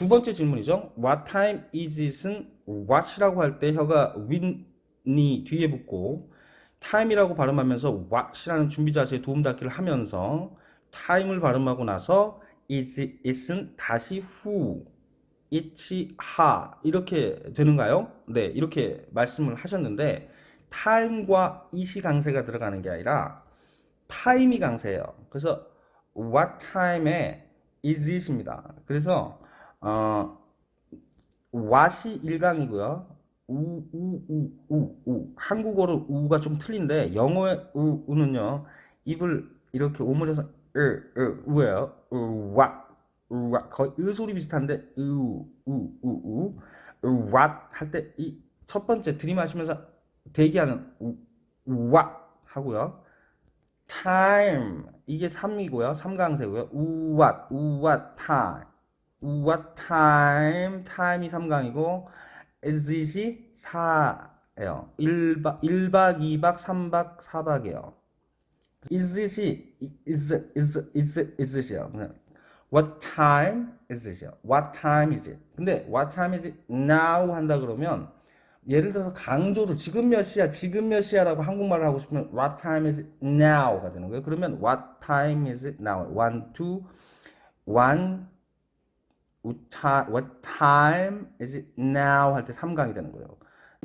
두 번째 질문이죠. What time is it은 what이라고 할 때 혀가 when이 뒤에 붙고 time이라고 발음하면서 what이라는 준비 자세에 도움 닫기를 하면서 time을 발음하고 나서 is it은 다시 who, it's ha 이렇게 되는가요? 네, 이렇게 말씀을 하셨는데 time과 it이 강세가 들어가는 게 아니라 time이 강세예요. 그래서 what time에 is it입니다. 그래서 어, what이 1강이고요. 우, 우, 우, 우, 우. 한국어로 우가 좀 틀린데 영어의 우, 우는요. 입을 이렇게 오므려서 으, 으, 우예요. 우, what, 우, what. 거의 으 소리 비슷한데 으, 우, 우, 우. 으, what 할때 이 첫 번째 들이마시면서 대기하는 우, what 하고요. time 이게 3이고요. 3강세고요. what, what time. What time, time이 3강이고 is it이 4예요. 1박, 1박, 2박, 3박, 4박이에요. is it이 is, is, is, is it이요. what time is it이요. what time is it. 근데 what time is it now 한다 그러면 예를 들어서 강조를 지금 몇 시야, 지금 몇 시야라고 한국말을 하고 싶으면 what time is it now가 되는 거예요. 그러면 what time is it now? one, two, one, what time is it now 할 때 3강이 되는 거예요.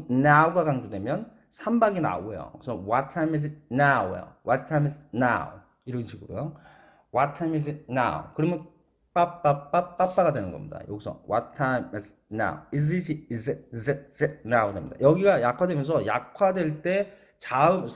now가 강조되면 3박이 나오고요. 그래서 what time is it now요. what time is now 이런 식으로요. what time is it now 그러면 빠빠빠 빠빠가 되는 겁니다. 여기서 what time is now is it is it is it, is it now 됩니다. 여기가 약화되면서 약화될 때 자음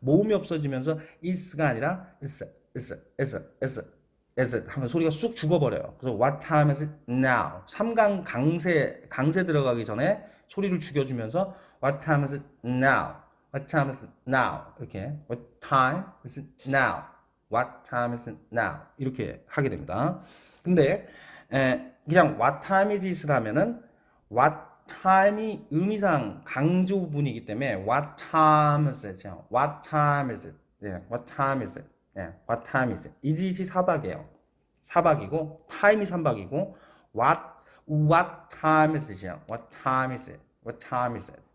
모음이 없어지면서 is가 아니라 is is is is is 하면 소리가 쑥 죽어버려요. 그래서 what time is it now? 3강 강세 강세 들어가기 전에 소리를 죽여주면서 what time is it now? What time is it now? 이렇게 what time is it now? What time is it now? 이렇게 하게 됩니다. 근데 에, 그냥 what time is it라면은 what time이 의미상 강조 부분이기 때문에 what time is it? what time is it? 예, what time is it? 예, what time is it? 이지시 사박이에요. 사박이고 time이 삼박이고 what what time is it이야. what time is it? what time is it?